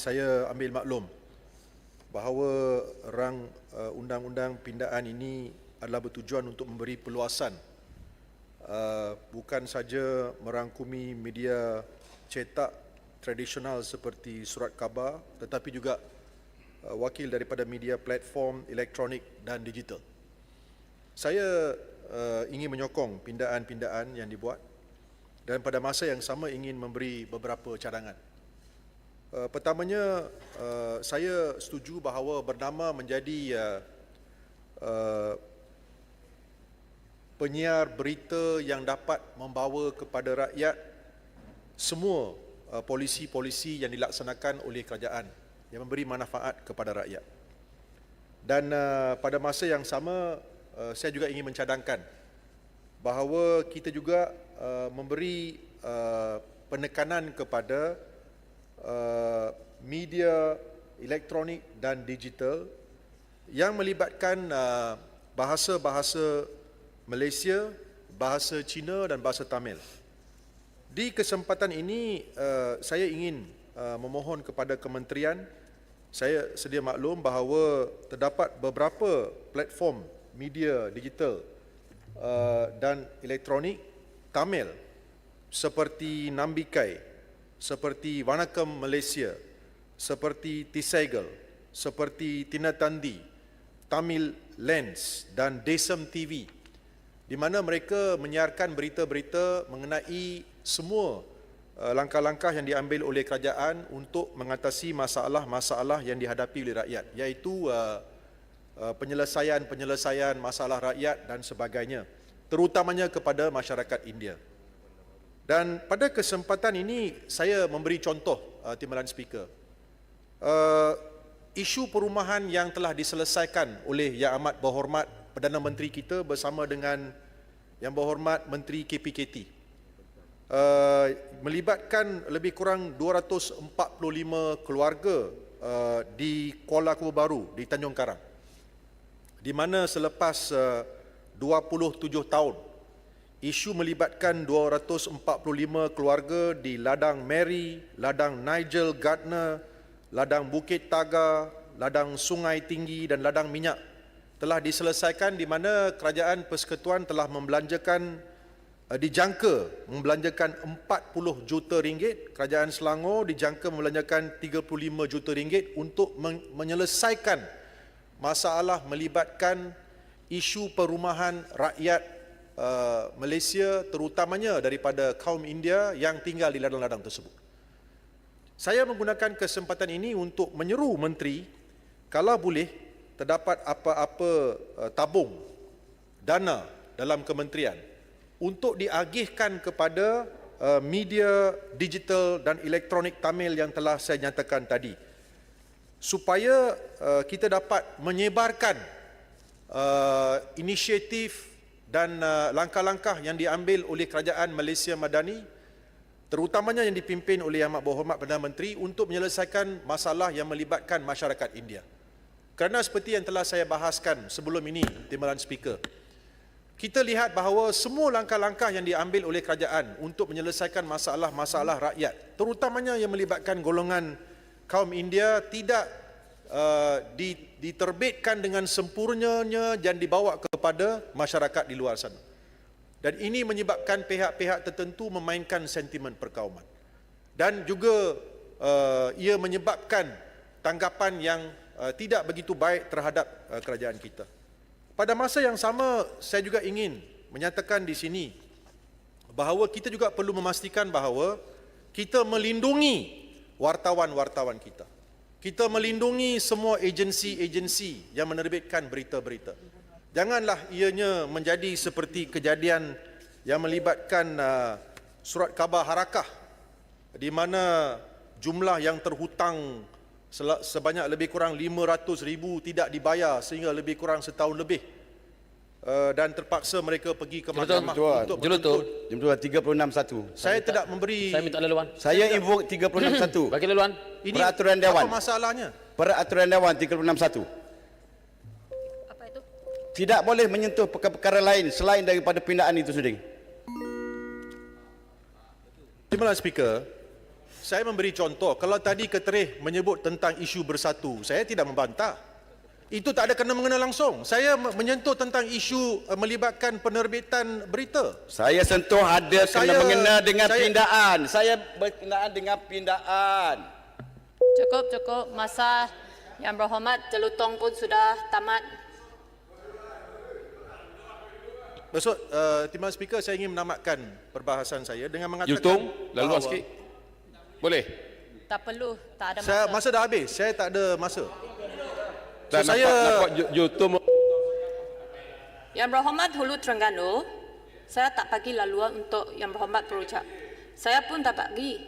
saya ambil maklum bahawa rang uh, undang-undang pindaan ini adalah bertujuan untuk memberi peluasan uh, bukan saja merangkumi media cetak tradisional seperti surat khabar tetapi juga uh, wakil daripada media platform elektronik dan digital. Saya uh, ingin menyokong pindaan-pindaan yang dibuat dan pada masa yang sama ingin memberi beberapa cadangan. Uh, pertamanya uh, saya setuju bahawa bernama menjadi uh, uh, penyiar berita yang dapat membawa kepada rakyat semua uh, polisi-polisi yang dilaksanakan oleh kerajaan yang memberi manfaat kepada rakyat. Dan uh, pada masa yang sama uh, saya juga ingin mencadangkan bahawa kita juga uh, memberi uh, penekanan kepada uh, media elektronik dan digital yang melibatkan uh, bahasa-bahasa Malaysia, bahasa Cina dan bahasa Tamil. Di kesempatan ini uh, saya ingin uh, memohon kepada kementerian saya sedia maklum bahawa terdapat beberapa platform media digital uh, dan elektronik Tamil seperti Nambikai, seperti Wanakam Malaysia, seperti Tisaigal, seperti Tinatandi, Tamil Lens dan Desam TV di mana mereka menyiarkan berita-berita mengenai semua uh, langkah-langkah yang diambil oleh kerajaan untuk mengatasi masalah-masalah yang dihadapi oleh rakyat iaitu uh, uh, penyelesaian-penyelesaian masalah rakyat dan sebagainya terutamanya kepada masyarakat India. Dan pada kesempatan ini saya memberi contoh uh, timbalan speaker. Uh, isu perumahan yang telah diselesaikan oleh Yang Amat Berhormat Perdana Menteri kita bersama dengan Yang Berhormat Menteri KPKT uh, melibatkan lebih kurang 245 keluarga uh, di Kuala Kubu Baru di Tanjung Karang di mana selepas uh, 27 tahun isu melibatkan 245 keluarga di Ladang Mary, Ladang Nigel Gardner, Ladang Bukit Taga, Ladang Sungai Tinggi dan Ladang Minyak telah diselesaikan di mana kerajaan persekutuan telah membelanjakan uh, dijangka membelanjakan 40 juta ringgit. Kerajaan Selangor dijangka membelanjakan 35 juta ringgit untuk men- menyelesaikan masalah melibatkan isu perumahan rakyat uh, Malaysia terutamanya daripada kaum India yang tinggal di ladang-ladang tersebut. Saya menggunakan kesempatan ini untuk menyeru menteri kalau boleh terdapat apa-apa uh, tabung dana dalam kementerian untuk diagihkan kepada uh, media digital dan elektronik Tamil yang telah saya nyatakan tadi. Supaya uh, kita dapat menyebarkan uh, inisiatif dan uh, langkah-langkah yang diambil oleh kerajaan Malaysia Madani terutamanya yang dipimpin oleh Yang Amat Berhormat Perdana Menteri untuk menyelesaikan masalah yang melibatkan masyarakat India. Kerana seperti yang telah saya bahaskan sebelum ini, Timbalan Speaker, kita lihat bahawa semua langkah-langkah yang diambil oleh kerajaan untuk menyelesaikan masalah-masalah rakyat, terutamanya yang melibatkan golongan kaum India tidak uh, diterbitkan dengan sempurnanya dan dibawa kepada masyarakat di luar sana. Dan ini menyebabkan pihak-pihak tertentu memainkan sentimen perkauman. Dan juga uh, ia menyebabkan tanggapan yang uh, tidak begitu baik terhadap kerajaan kita. Pada masa yang sama saya juga ingin menyatakan di sini bahawa kita juga perlu memastikan bahawa kita melindungi wartawan-wartawan kita. Kita melindungi semua agensi-agensi yang menerbitkan berita-berita. Janganlah ianya menjadi seperti kejadian yang melibatkan uh, surat khabar harakah di mana jumlah yang terhutang sebanyak lebih kurang 500 ribu tidak dibayar sehingga lebih kurang setahun lebih uh, dan terpaksa mereka pergi ke mahkamah untuk Jelutung. menuntut. 2 361. Saya tidak memberi Saya minta laluan. Saya invoke 361. Bagi laluan. ini peraturan Dewan. Apa masalahnya? Peraturan Dewan 361. Apa itu? Tidak boleh menyentuh perkara-perkara lain selain daripada pindaan itu sendiri. Timbalan Speaker, Saya memberi contoh. Kalau tadi Keterih menyebut tentang isu bersatu, saya tidak membantah. Itu tak ada kena mengena langsung. Saya me- menyentuh tentang isu uh, melibatkan penerbitan berita. Saya sentuh ada Saya- kena mengena dengan saya- pindaan. Saya berkenaan dengan pindaan. Cukup, cukup. Masa Yang Berhormat Jelutong pun sudah tamat. Maksud, uh, Timbalan Speaker, saya ingin menamatkan perbahasan saya dengan mengatakan... Laluan bahawa- sikit. Boleh? Tak perlu, tak ada masa. Saya, masa dah habis, saya tak ada masa. Tak So, saya- nampak, nampak Yultung Yang Berhormat Hulu Terengganu, saya tak bagi laluan untuk Yang Berhormat berucap. Saya pun tak bagi.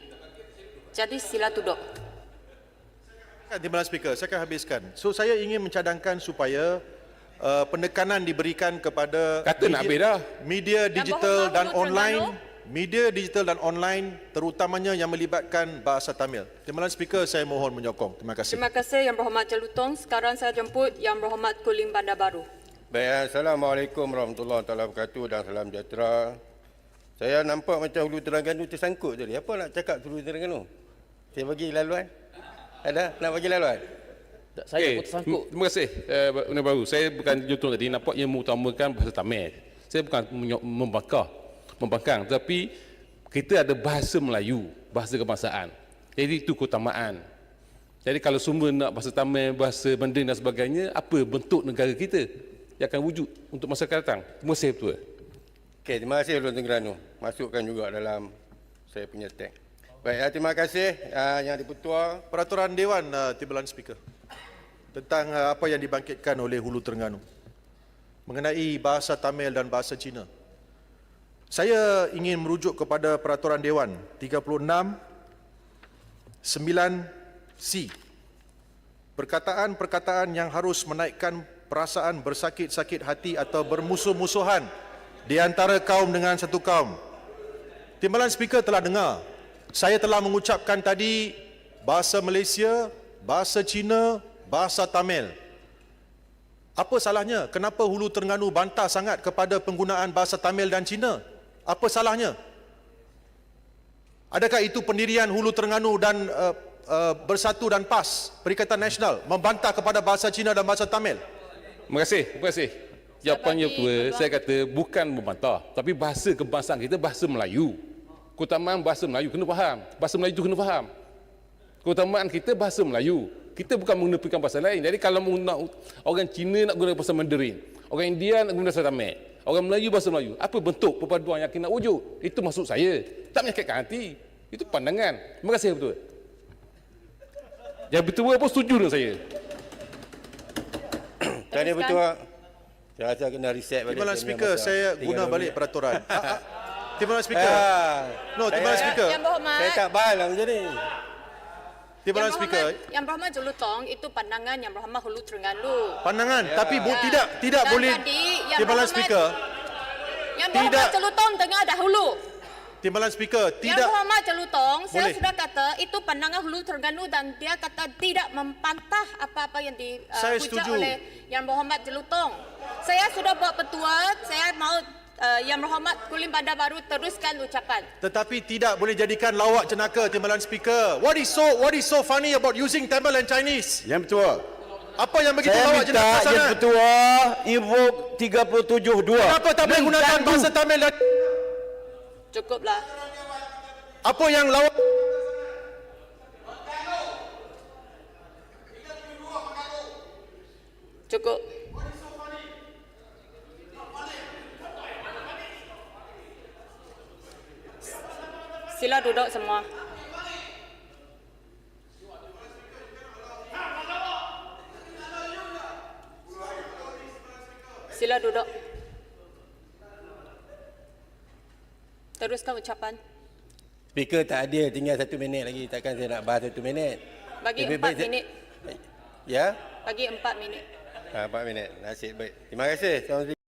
Jadi sila duduk. Timbalan Speaker, saya akan habiskan. So, saya ingin mencadangkan supaya uh, penekanan diberikan kepada... Kata nak habis dah. Media digital dan online. Terengganu. Media digital dan online, terutamanya yang melibatkan bahasa Tamil. Timbalan Speaker, saya mohon menyokong. Terima kasih. Terima kasih Yang Berhormat Jelutong. Sekarang saya jemput Yang Berhormat Kulim Bandar Baru. Baik, Assalamualaikum warahmatullahi taala wabarakatuh dan salam sejahtera. Saya nampak macam Hulu Terengganu tersangkut tadi. Apa nak cakap Hulu Terengganu? Saya bagi laluan. Ada? Nak bagi laluan? Saya pun tersangkut. Terima kasih. Uh, Benda baru. Saya bukan Yultung tadi. Nampak yang mengutamakan bahasa Tamil. Saya bukan menyok- membangkang. Tapi kita ada bahasa Melayu. Bahasa kebangsaan. Jadi itu keutamaan. Jadi kalau semua nak bahasa Tamil, bahasa Mandarin dan sebagainya, apa bentuk negara kita yang akan wujud untuk masa akan datang? Terima kasih betul. Okey, terima kasih Hulu Terengganu. Masukkan juga dalam saya punya tag. Baik, ah, terima kasih uh, Yang Dipertua. Peraturan Dewan, uh, Timbalan Speaker. Tentang uh, apa yang dibangkitkan oleh Hulu Terengganu. Mengenai bahasa Tamil dan bahasa Cina. Saya ingin merujuk kepada Peraturan Dewan 36 9C. Perkataan-perkataan yang harus menaikkan perasaan bersakit-sakit hati atau bermusuh-musuhan di antara kaum dengan satu kaum. Timbalan Speaker telah dengar. Saya telah mengucapkan tadi bahasa Malaysia, bahasa Cina, bahasa Tamil. Apa salahnya? Kenapa Hulu Terengganu bantah sangat kepada penggunaan bahasa Tamil dan Cina? Apa salahnya? Adakah itu pendirian Hulu Terengganu dan uh, uh, Bersatu dan PAS, Perikatan Nasional, membantah kepada bahasa Cina dan bahasa Tamil? Terima kasih, terima kasih. Jawapannya bagi tua, peluang. saya kata bukan membantah, tapi bahasa kebangsaan kita bahasa Melayu. Keutamaan bahasa Melayu kena faham. Bahasa Melayu itu kena faham. Keutamaan kita bahasa Melayu. Kita bukan menepikan bahasa lain. Jadi kalau nak, orang Cina nak guna bahasa Mandarin, orang India nak guna bahasa Tamil, orang Melayu bahasa Melayu, apa bentuk perpaduan yang nak wujud? Itu maksud saya. Tak menyakitkan hati. Itu pandangan. Terima kasih betul. Yang betul pun setuju dengan saya. Yang Dipertua. Saya rasa kena reset balik. Timbalan Speaker, masa. saya Tiga guna balik minit. peraturan. Ah, ah. Timbalan Speaker. Ah, No, Timbalan Speaker. Yang Berhormat. Saya tak lah macam ni. Timbalan Yang Speaker. Berhormat, Yang Berhormat Jelutong itu pandangan Yang Berhormat Hulu Terengganu. Pandangan, tapi bu, Ya. tidak tidak Dan boleh. tadi Yang Timbalan Berhormat- Speaker. Yang Tidak. Berhormat Jelutong dengar dahulu. Timbalan Speaker, Yang tidak Berhormat Jelutong, saya Boleh. sudah kata itu pandangan Hulu Terengganu dan dia kata tidak membantah apa-apa yang Saya dihujat setuju. oleh Yang Berhormat Jelutong. Saya sudah buat petua, saya mau uh, Yang Berhormat Kulim Bandar Baru teruskan ucapan. tetapi tidak boleh jadikan lawak jenaka Timbalan Speaker. What is so what is so funny about using Tamil and Chinese? Yang betul. Apa yang begitu Saya lawak minta jenaka Yang sangat? Ketua invoke 37.2. Kenapa tak boleh gunakan bahasa Tamil dan Cukuplah. apa yang lawak Cukup. Sila duduk semua. Sila duduk. Teruskan ucapan. Speaker tak ada, tinggal satu minit lagi. Takkan saya nak bahas satu minit. Bagi Lebih empat baik minit. Ya? Bagi empat minit. Ha, empat minit. Nasib baik. Terima kasih.